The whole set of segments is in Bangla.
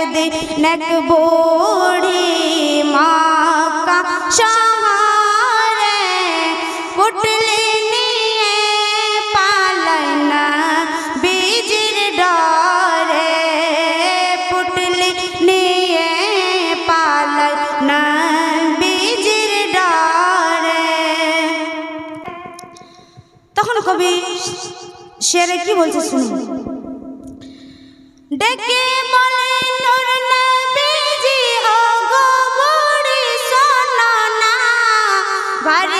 একদিন এক বুড়ি শহরে পুটলি নিয়ে পালনা বীজির ডরে। পুটলি নিয়ে পালনা বীজির ডরে। তখন কবি শেরে কি বলছে শুনুন? ডেকে বলে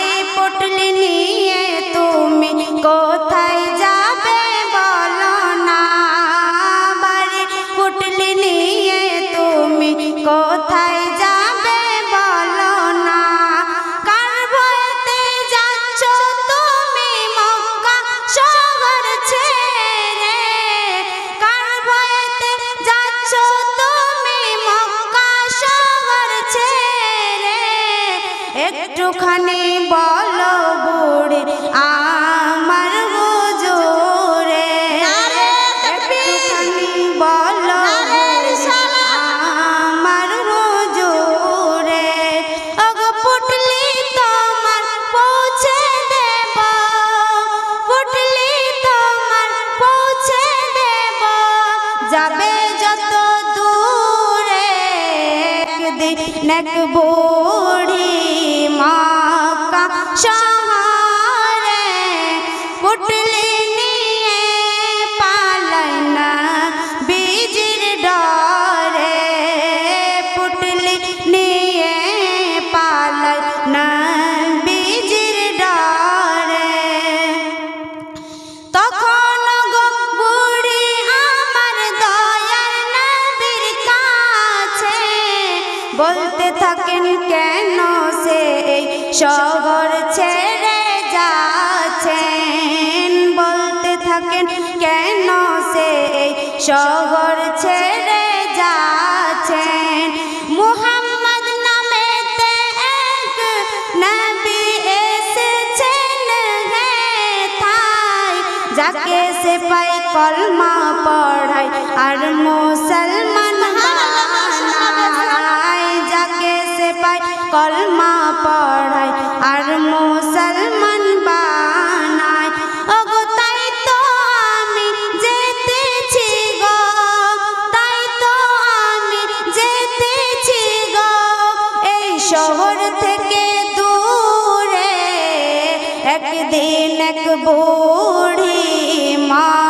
একটুখানি বলো বুড়ি আমার হুজুরে। একটুখানি বলো আমার হুজুরে। ওগো পুটলি তোমার পৌঁছে দেব পুটলি তোমার পৌঁছে দেব। যাবে যত দূরে একদিন এক বলতে থাকেন কেন সে এই শহর ছেড়ে যাচ্ছেন? বলতে থাকেন কেন সে এই শহর ছেড়ে যাচ্ছেন? মুহাম্মদ নামেতে এক নবী এসেছেন হে থাই যাকে সে পাই কলমা পড়াই আর মুসলমান কলমা পড়ায় আর মুসলমান বানায়। ওগো, তাই তো আমি যেতেছি গো, তাই তো আমি যেতেছি গো। এই শহর থেকে দূরে একদিন এক বুড়ি মাকা